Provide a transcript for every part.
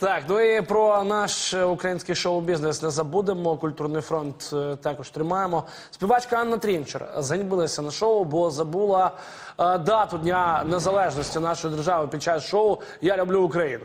Так, ну і про наш е, український шоу-бізнес не забудемо. Культурний фронт е, також тримаємо. Співачка Анна Трінчер заньбилася на шоу, бо забула е, дату Дня Незалежності нашої держави під час шоу Я люблю Україну.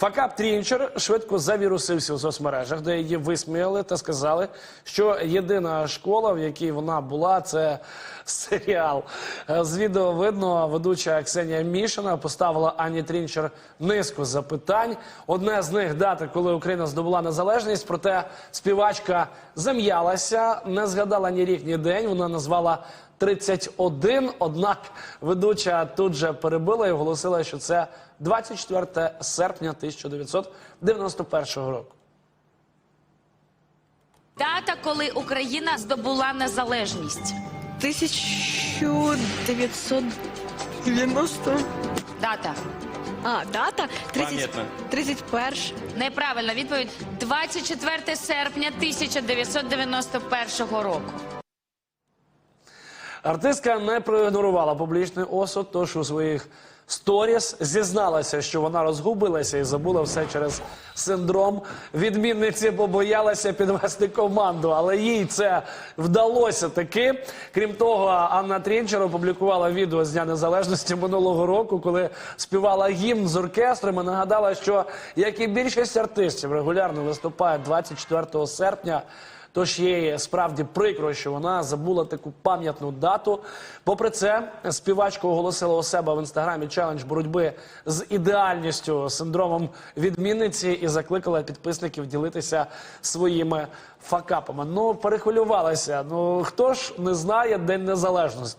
Факап Трінчер швидко завірусився у соцмережах, де її висміяли та сказали, що єдина школа, в якій вона була, це серіал. Е, З відео видно, ведуча Ксенія Мішина поставила Ані Трінчер низку запитань. Одне з них дати, коли Україна здобула незалежність. Проте співачка зам'ялася, не згадала ні рік, ні день. Вона назвала 31, однак ведуча тут же перебила і оголосила, що це 24 серпня 1991 року. Дата, коли Україна здобула незалежність. 1990. Дата. А, дата? 30, Пам'ятна. 31. Неправильна відповідь 24 серпня 1991 року. Артистка не проігнорувала публічний осуд, тож у своїх сторіс зізналася, що вона розгубилася і забула все через синдром відмінниці, бо боялася підвести команду. Але їй це вдалося таки. Крім того, Анна Трінчер опублікувала відео з Дня Незалежності минулого року, коли співала гімн з оркестром. і Нагадала, що як і більшість артистів регулярно виступає 24 серпня. Тож є справді прикро, що вона забула таку пам'ятну дату. Попри це, співачка оголосила у себе в інстаграмі челендж боротьби з ідеальністю синдромом відмінниці і закликала підписників ділитися своїми факапами. Ну, перехвилювалася. Ну хто ж не знає День Незалежності?